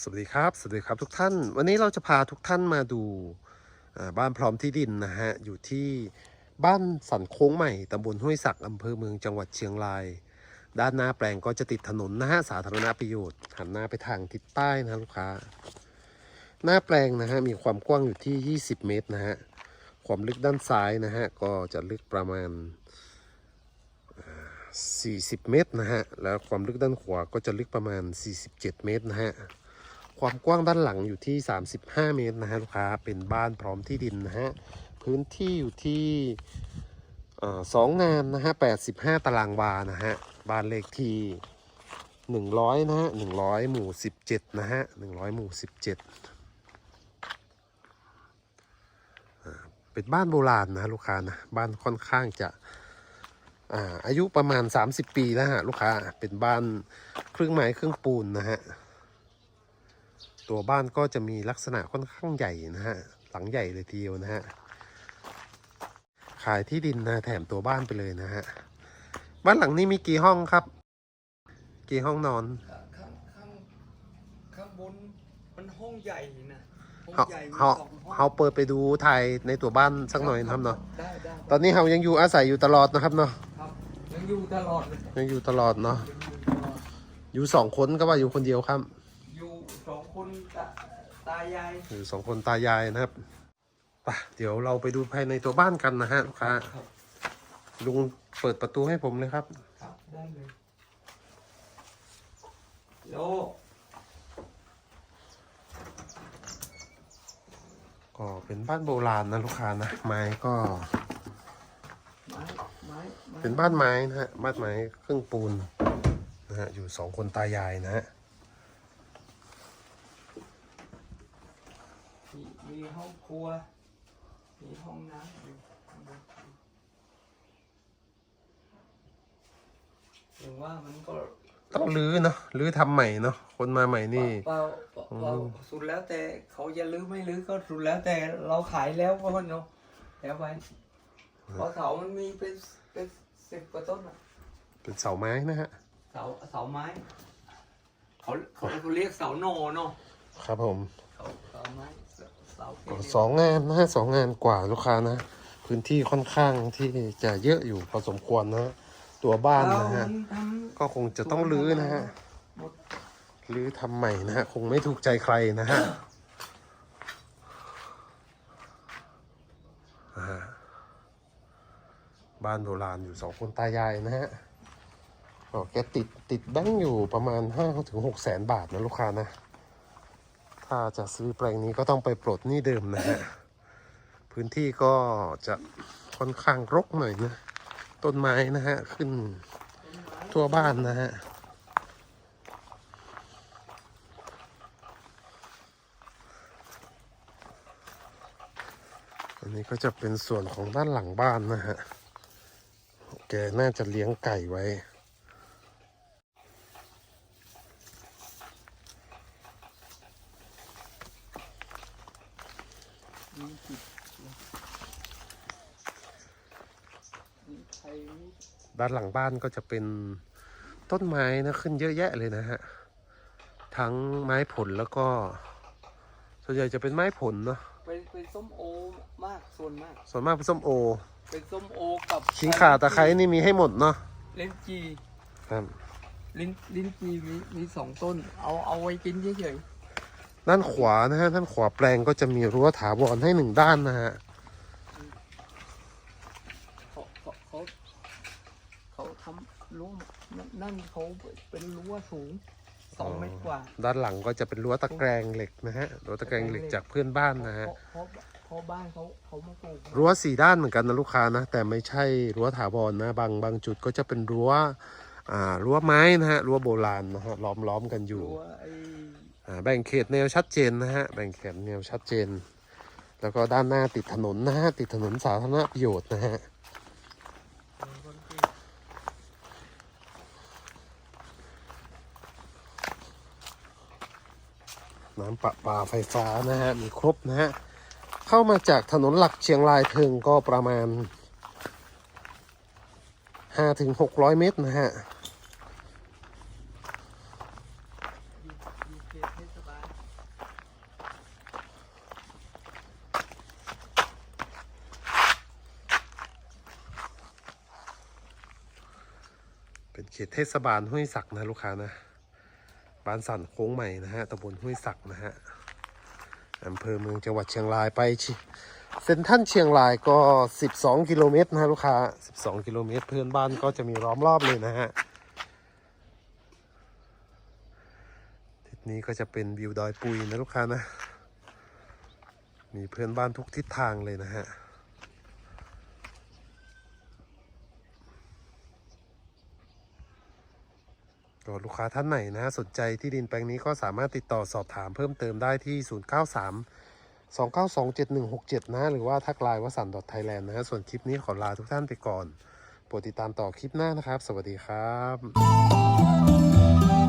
สวัสดีครับ สวัสดีครับทุกท่าน วันนี้เราจะพาทุกท่านมาดูบ้านพร้อมที่ดินนะฮะ อยู่ที่บ้านสันโค้งใหม่ตำบลห้วยสักอำเภอเมืองจังหวัดเชียงราย ด้านหน้าแปลงก็จะติดถนนนะฮะ สาธารณประโยชน์ หันหน้าไปทางทิศใต้นะลูกค้า หน้าแปลงนะฮะ มีความกว้างอยู่ที่ 20 เมตรนะฮะ ความลึกด้านซ้ายนะฮะ ก็จะลึกประมาณ 40 เมตรนะฮะ แล้วความลึกด้านขวาก็จะลึกประมาณ 47 เมตรนะฮะ ความกว้างด้านหลังอยู่ที่ 35 เมตรนะฮะลูกค้าเป็นบ้านพร้อมที่ดินนะฮะพื้นที่อยู่ที่สองงานนะฮะ85 ตารางวานะฮะบ้านเลขที่ 100 นะฮะ100 หมู่ 17 นะฮะ100 หมู่ 17เป็นบ้านโบราณนะลูกค้านะบ้านค่อนข้างจะอาอายุประมาณ 30 ปีแล้วฮะลูกค้าเป็นบ้านเครึ่องไม้เครึ่องปูนนะฮะ ตัวบ้านก็จะมีลักษณะค่อนข้างใหญ่นะฮะหลังใหญ่เลยทีเดียวนะฮะขายที่ดินนะแถมตัวบ้านไปเลยนะฮะบ้านหลังนี้มีกี่ห้องครับ กี่ห้องนอน ข้างข้างข้างข้างบนมันห้องใหญ่นะห้องเฮาใหญ่มีเฮาสองห้องเฮาเปิดไปดูถ่ายในตัวบ้านสักหน่อยนะครับเนาะได้ได้ตอนนี้เฮายังอยู่อาศัยอยู่ตลอดนะครับเนาะครับยังอยู่ตลอดเลยยังอยู่ตลอดเนาะยังอยู่ตลอดอยู่สองคนก็ว่าอยู่คนเดียวครับอยู่สองคน ตาตายายอยู่สองคนตายายนะครับไปะเดี๋ยวเราไปดูภายในตัวบ้านกันนะฮะลูกค้าครับลุงเปิดประตูให้ผมเลยครับ ครับได้เลยโลก็เป็นบ้านโบราณนะลูกค้านะไม้ก็ ไม้ไม้ไม้เป็นบ้านไม้นะฮะบ้านไม้ครึ่งปูนนะฮะอยู่สองคนตายายนะฮะ มีมีห้องครัว มีห้องน้ำอยู่ข้างบนถึงว่ามันก็ต้องรื้อเนาะรื้อทำใหม่เนาะคนมาใหม่นี่ เปล่าเปล่าเปล่าสุดแล้วแต่เขาจะลื้อไม่ลื้อก็สุดแล้วแต่เราขายแล้วก็เนาะแล้วไปเพราะเสามันมีเป็นเป็นสิบกว่าต้นอะเป็นเสาไม้นะฮะ เสาเสาไม้เขาเขาเขาเรียกเสาโนเนาะครับผมเสาเสาไม้เสาเสา ก็สองงานนะฮะสองงานกว่าลูกค้านะ พื้นที่ค่อนข้างที่จะเยอะอยู่พอสมควรนะฮะตัวบ้านนะฮะทก็คงจะต้องรื้อนะฮะำหมดหรือทำใหม่นะฮะ คงไม่ถูกใจใครนะฮะอ่าบ้านโบราณอยู่สองคนตายายนะฮะอ๋อแกติดติดแบงค์อยู่ประมาณห้าถึงหกแสนบาทนะลูกค้านะ ถ้าจะซื้อแปลงนี้ก็ต้องไปปลดหนี้เดิมนะฮะ พื้นที่ก็จะค่อนข้างรกหน่อยนะ ต้นไม้นะฮะ ขึ้นทั่วบ้านนะฮะอันนี้ก็จะเป็นส่วนของด้านหลังบ้านนะฮะ แกน่าจะเลี้ยงไก่ไว้ มีจิตมีใครมีด้านหลังบ้านก็จะเป็นต้นไม้นะขึ้นเยอะแยะเลยนะฮะ ทั้งไม้ผลแล้วก็ ส่วนใหญ่จะเป็นไม้ผลเนาะเป็นเป็นส้มโอมากส่วนมาก ส่วนมากเป็นส้มโอ เป็นส้มโอกับขิงข่าตะไคร้นี่มีให้หมดเนาะลิ้นจีครับลิ้นลิ้นจีมีมีสองต้น เอาเอาไว้กินเฉย ด้านขวานะฮะด้านขวาแปลงก็จะมีรั้วถาวรให้หนึ่งด้านนะฮะๆเขาเขาเขาเขาทำรั้วนั่นนั่นเขาเป็นรั้วสูงสองเมตรกว่าด้านหลังก็จะเป็นรั้วตะแกรงเหล็กนะฮะรั้วตะแกรงเหล็กจากเพื่อนบ้านนะฮะเพราะเพราะเพราะบ้านเขาเขามาปลูกรั้วสี่ด้านเหมือนกันนะลูกค้านะ แต่ไม่ใช่รั้วถาวรนะบางบางจุดก็จะเป็นรั้วอ่ารั้วไม้นะฮะรั้วโบราณนะฮะล้อมล้อมกันอยู่รั้วไอ้อ่า แบ่งเขตแนวชัดเจนนะฮะแบ่งเขตแนวชัดเจน แล้วก็ด้านหน้าติดถนนนะฮะติดถนนสาธารณประโยชน์นะฮะน้ำประปาไฟฟ้านะฮะมีครบนะฮะเข้ามาจากถนนหลักเชียงรายเทิงก็ประมาณ5-600 เมตรนะฮะ อยู่อยู่เขตเทศบาล เป็นเขตเทศบาลห้วยศักนะลูกค้านะบ้านสันโค้งใหม่นะฮะตำบลห้วยศักนะฮะอำเภอเมืองจังหวัดเชียงรายไปชิเซ็นทรัลเชียงรายก็ 12 กิโลเมตรนะฮะลูกค้า 12 กิโลเมตร เพื่อนบ้านก็จะมีล้อมรอบเลยนะฮะทิศนี้ก็จะเป็นวิวดอยปุยนะลูกค้านะ มีเพื่อนบ้านทุกทิศทางเลยนะฮะ ก็ลูกค้าท่านไหนนะสนใจที่ดินแปลงนี้ก็สามารถติดต่อสอบถามเพิ่มเติมได้ที่ 093 292 7167 นะ หรือว่าทักไลน์วสันต์ไทยแลนด์นะฮะส่วนคลิปนี้ขอลาทุกท่านไปก่อน โปรดติดตามต่อคลิปหน้านะครับ สวัสดีครับ